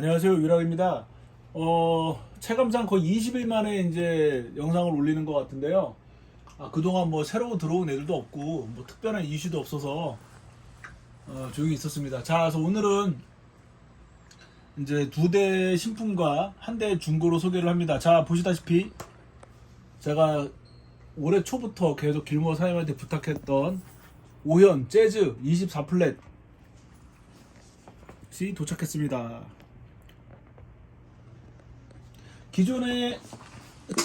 안녕하세요 유락입니다. 어 체감상 거의 20일 만에 이제 영상을 올리는 것 같은데요. 아 그동안 뭐 새로 들어온 애들도 없고 뭐 특별한 이슈도 없어서 어, 조용히 있었습니다. 자 그래서 오늘은 이제 두 대 신품과 한 대 중고로 소개를 합니다. 자 보시다시피 제가 올해 초부터 계속 길모 사장님한테 부탁했던 오현 재즈 24 플랫 이 도착했습니다. 기존에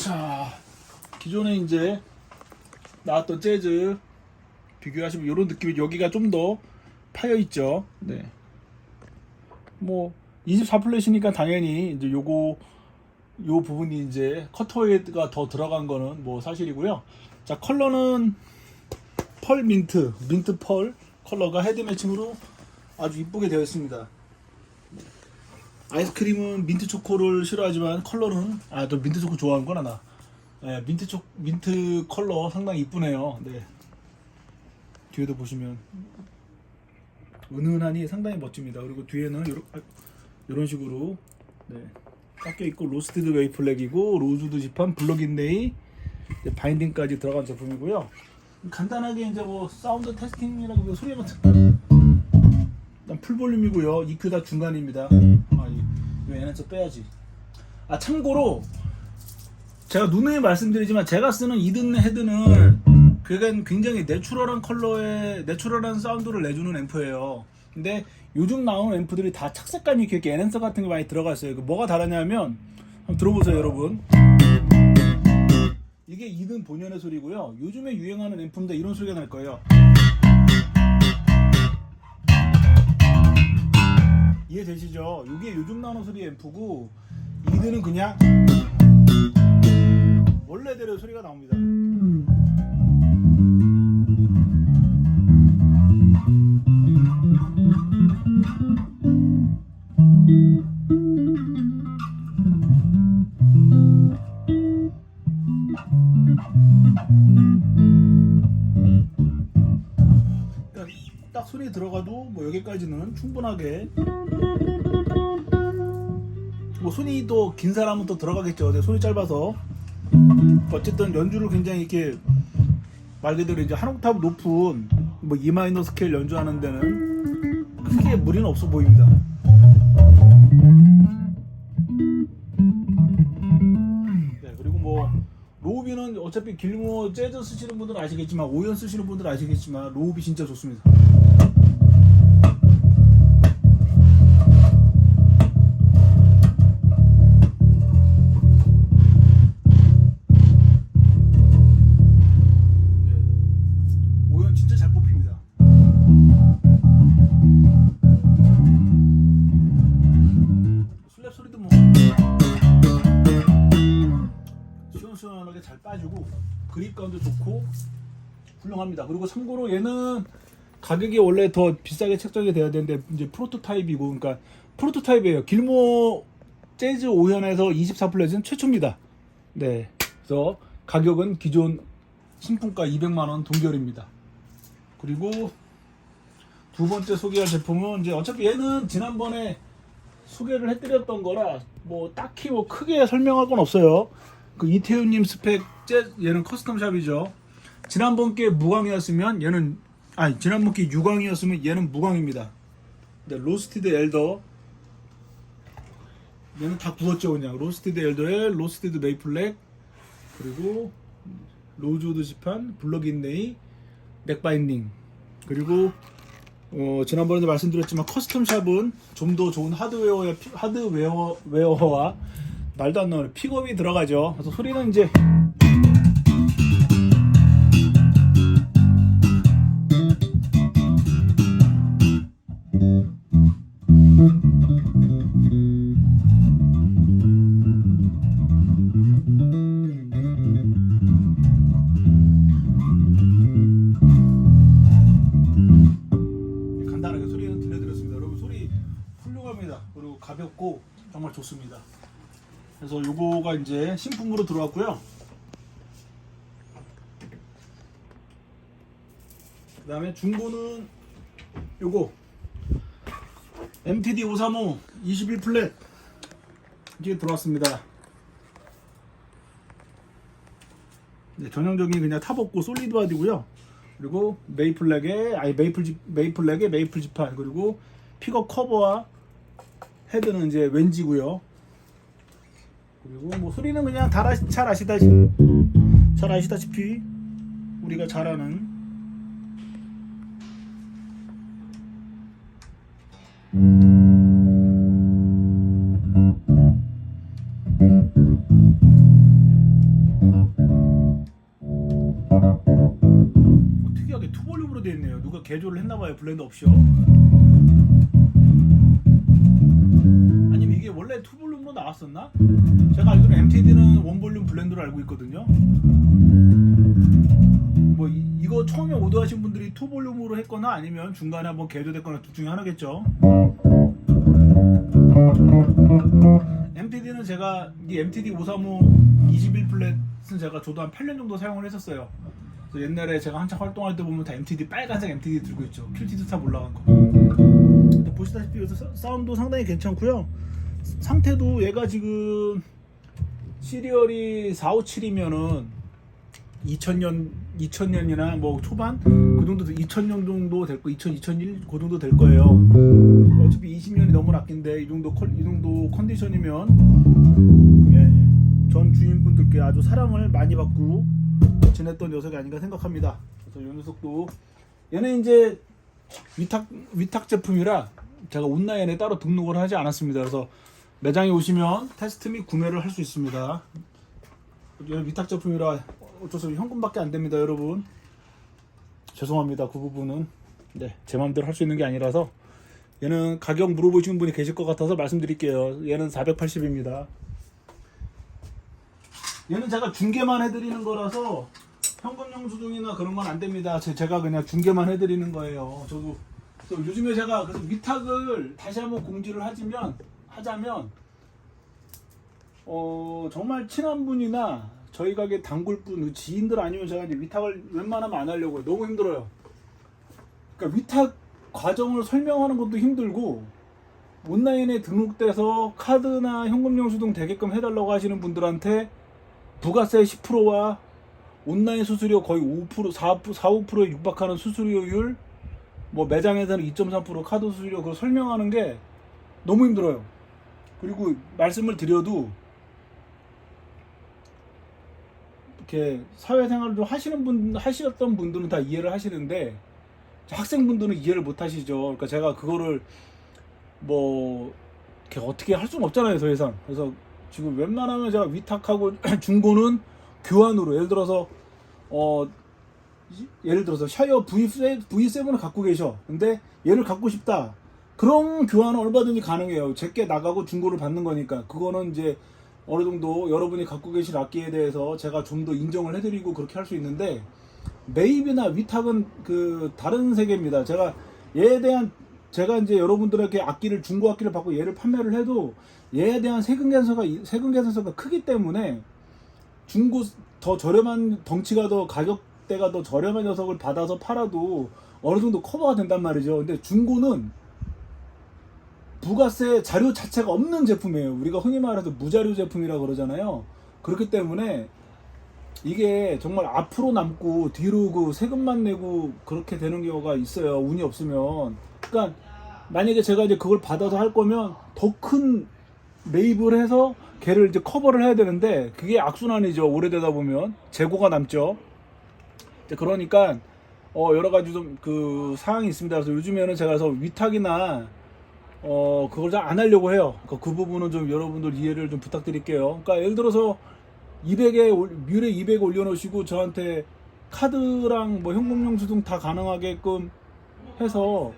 자 기존에 이제 나왔던 재즈 비교하시면 이런 느낌이 여기가 좀 더 파여 있죠. 네. 뭐 24 플랫이니까 당연히 이제 요거 요 부분이 이제 커터헤드가 더 들어간 거는 뭐 사실이고요. 자 컬러는 펄 민트, 민트 펄 컬러가 헤드 매칭으로 아주 이쁘게 되어 있습니다. 아이스크림은 민트 초코를 싫어하지만 컬러는 아 또 민트 초코 좋아하는 거나 나. 예, 민트 초 민트 컬러 상당히 이쁘네요. 네. 뒤에도 보시면 은은하니 상당히 멋집니다. 그리고 뒤에는 요런, 아, 식으로 네. 깎여 있고 로스티드 웨이플렉이고 로즈드 지판 블럭인네이 이제 바인딩까지 들어간 제품이고요. 간단하게 이제 뭐 사운드 테스팅이라고 뭐 소리만 듣 일단 풀 볼륨이고요. EQ 다 중간입니다. 이거 얘는 좀 빼야지. 아 참고로 제가 누누이 말씀드리지만 제가 쓰는 이든 헤드는 그게 굉장히 내추럴한 컬러의 내추럴한 사운드를 내주는 앰프예요. 근데 요즘 나오는 앰프들이 다 착색감이 이렇게 에넨서 같은 게 많이 들어가 있어요. 그 뭐가 다르냐면 한번 들어보세요, 여러분. 이게 이든 본연의 소리고요. 요즘에 유행하는 앰프인데 이런 소리가 날 거예요. 이해되시죠? 이게 요즘 나오는 소리 앰프고 이들은 그냥 원래대로 소리가 나옵니다. 딱 소리 들어가도 뭐 여기까지는 충분하게 뭐 손이 또 긴 사람은 또 들어가겠죠. 근데 손이 짧아서 어쨌든 연주를 굉장히 이렇게 말 그대로 이제 한 옥타브 높은 뭐 E 마이너 스케일 연주하는 데는 크게 무리는 없어 보입니다. 네, 그리고 뭐 로우비는 어차피 길모 재즈 쓰시는 분들은 아시겠지만 오연 쓰시는 분들은 아시겠지만 로우비 진짜 좋습니다. 훌륭합니다. 그리고 참고로 얘는 가격이 원래 더 비싸게 책정이 돼야 되는데 이제 프로토타입이고 그러니까 프로토타입이에요. 길모 재즈 5현에서 24 플랫은 최초입니다. 네. 그래서 가격은 기존 신품가 200만 원 동결입니다. 그리고 두 번째 소개할 제품은 이제 어차피 얘는 지난번에 소개를 해드렸던 거라 뭐 딱히 뭐 크게 설명할 건 없어요. 그 이태훈님 스펙 재 얘는 커스텀 샵이죠. 지난번 게 무광이었으면 얘는 아니 지난번 게 유광이었으면 얘는 무광입니다. 근데 로스티드 엘더 얘는 다 구웠죠 그냥 로스티드 엘더에 로스티드 메이플렉 그리고 로즈우드 지판 블럭인 네이 맥바인딩 그리고 어, 지난번에도 말씀드렸지만 커스텀 샵은 좀 더 좋은 하드웨어의 피- 하드웨어 웨어 와 말도 안 나오는 픽업이 들어가죠. 그래서 소리는 이제 그 다음에 중고는 요거 MTD 535 21 플랫 이게 들어왔습니다. 네, 전형적인 그냥 탑 없고 솔리드 바디고요. 그리고 메이플렉에 아니 메이플 지 메이플렉에 메이플 지판 그리고 픽업 커버와 헤드는 이제 왠지고요. 그리고 뭐 소리는 그냥 잘 아시다시피 잘 아시다시피 우리가 잘 아는 특이하게 투볼륨으로 되어 있네요. 누가 개조를 했나봐요. 블렌드 없이요. 아니면 이게 원래 투볼륨으로 나왔었나? 제가 알기로는 MTD는 원볼륨 블렌드로 알고 있거든요. 처음에 오더 하신 분들이 투볼륨으로 했거나 아니면 중간에 한번 개조됐거나 둘 중에 하나겠죠. MTD는 제가 이 MTD 535 21 플랫은 제가 저도 한 8년 정도 사용을 했었어요. 옛날에 제가 한창 활동할 때 보면 다 MTD 빨간색 MTD 들고 있죠. 킬티드 탑 올라간 거. 근데 보시다시피 여기서 사- 사운드도 상당히 괜찮고요. 상태도 얘가 지금 시리얼이 457이면은 2000년 2000년이나 뭐 초반 그 정도 2000년 정도 될 거, 2000 2001그 정도 될 거예요. 어차피 20년이 넘은 악기인데 이 정도 컨- 이 정도 컨디션이면 예, 전 주인분들께 아주 사랑을 많이 받고 지냈던 녀석이 아닌가 생각합니다. 그래서 이 녀석도 얘는 이제 위탁 위탁 제품이라 제가 온라인에 따로 등록을 하지 않았습니다. 그래서 매장에 오시면 테스트 및 구매를 할 수 있습니다. 위탁 제품이라 어쩔 수 없이 현금밖에 안 됩니다, 여러분. 죄송합니다. 그 부분은 네, 제 마음대로 할 수 있는 게 아니라서 얘는 가격 물어보시는 분이 계실 것 같아서 말씀드릴게요. 얘는 480입니다. 얘는 제가 중계만 해드리는 거라서 현금 영수증이나 그런 건 안 됩니다. 제, 제가 그냥 중계만 해드리는 거예요. 저도 요즘에 제가 그래서 위탁을 다시 한번 공지를 하자면 하자면 어 정말 친한 분이나 저희 가게 단골분 지인들 아니면 제가 이제 위탁을 웬만하면 안 하려고요. 너무 힘들어요. 그러니까 위탁 과정을 설명하는 것도 힘들고 온라인에 등록돼서 카드나 현금 영수증 되게끔 해달라고 하시는 분들한테 부가세 10%와 온라인 수수료 거의 5% 4, 4 5%에 육박하는 수수료율 뭐 매장에서는 2.3% 카드 수수료 그걸 설명하는 게 너무 힘들어요. 그리고 말씀을 드려도 이렇게 사회생활을 좀 하시는 분 하셨던 분들은 다 이해를 하시는데 학생분들은 이해를 못 하시죠. 그러니까 제가 그거를 뭐 이렇게 어떻게 할 수는 없잖아요, 더 이상. 그래서 지금 웬만하면 제가 위탁하고 중고는 교환으로 예를 들어서 어 이- 예를 들어서 샤이어 V7, V7을 갖고 계셔. 근데 얘를 갖고 싶다. 그런 교환은 얼마든지 가능해요. 제게 나가고 중고를 받는 거니까. 그거는 이제 어느 정도 여러분이 갖고 계신 악기에 대해서 제가 좀 더 인정을 해드리고 그렇게 할 수 있는데 매입이나 위탁은 그 다른 세계입니다. 제가 얘에 대한 제가 이제 여러분들에게 악기를 중고 악기를 받고 얘를 판매를 해도 얘에 대한 세금 개선서가 세금 개선서가 크기 때문에 중고 더 저렴한 덩치가 더 가격대가 더 저렴한 녀석을 받아서 팔아도 어느 정도 커버가 된단 말이죠. 근데 중고는 부가세 자료 자체가 없는 제품이에요. 우리가 흔히 말해서 무자료 제품이라고 그러잖아요. 그렇기 때문에 이게 정말 앞으로 남고 뒤로 그 세금만 내고 그렇게 되는 경우가 있어요. 운이 없으면. 그러니까 만약에 제가 이제 그걸 받아서 할 거면 더큰 매입을 해서 걔를 이제 커버를 해야 되는데 그게 악순환이죠. 오래되다 보면 재고가 남죠. 그러니까 어 여러 가지 좀 그 사항이 있습니다. 그래서 요즘에는 제가 그래서 위탁이나 어 그걸 잘 안 하려고 해요. 그러니까 그 부분은 좀 여러분들 이해를 좀 부탁드릴게요. 그러니까 예를 들어서 200에 뮤레 200 올려놓으시고 저한테 카드랑 뭐 현금 영수증 다 가능하게끔 해서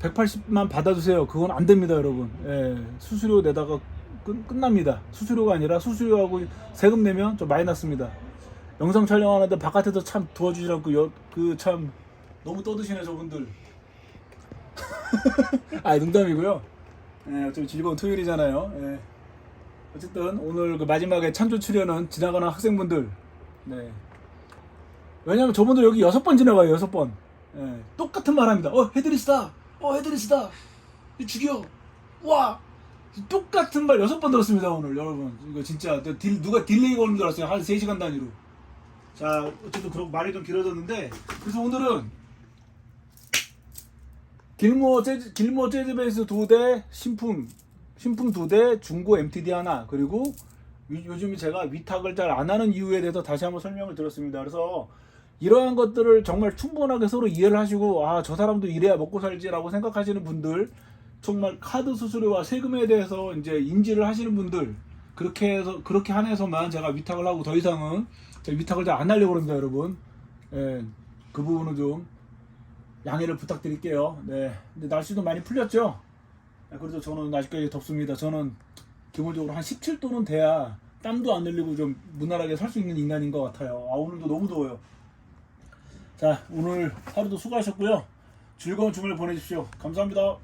180만 받아주세요. 그건 안 됩니다, 여러분. 예, 수수료 내다가 끝, 끝납니다. 수수료가 아니라 수수료하고 세금 내면 좀 마이너스입니다. 영상 촬영하는데 바깥에서 참 도와주지 않고 그참 너무 떠드시네 저분들. 아 농담이고요. 예, 좀 즐거운 토요일이잖아요. 예. 어쨌든 오늘 그 마지막에 찬조 출연은 지나가는 학생분들. 네. 왜냐면 저분들 여기 여섯 번 지나가요, 여섯 번. 예, 똑같은 말 합니다. 어, 헤드리스다. 어 헤드리스다 이 죽여 와 똑같은 말 여섯 번 들었습니다 오늘 여러분 이거 진짜 딜, 누가 딜레이 걸는 줄 알았어요 한 3시간 단위로 자 어쨌든 그런 말이 좀 길어졌는데 그래서 오늘은 길모 재즈 길모 재즈 베이스 두 대 신품 신품 두 대 중고 MTD 하나 그리고 위- 요즘 제가 위탁을 잘 안 하는 이유에 대해서 다시 한번 설명을 드렸습니다. 그래서 이러한 것들을 정말 충분하게 서로 이해를 하시고 아 저 사람도 이래야 먹고 살지라고 생각하시는 분들 정말 카드 수수료와 세금에 대해서 이제 인지를 하시는 분들 그렇게 해서 그렇게 한해서만 제가 위탁을 하고 더 이상은 제가 위탁을 잘 안 하려고 합니다, 여러분. 예, 그 부분은 좀 양해를 부탁드릴게요. 네. 근데 날씨도 많이 풀렸죠? 네, 그래도 저는 아직까지 덥습니다. 저는 기본적으로 한 17도는 돼야 땀도 안 흘리고 좀 무난하게 살 수 있는 인간인 것 같아요. 아, 오늘도 너무 더워요. 자, 오늘 하루도 수고하셨고요. 즐거운 주말 보내십시오. 감사합니다.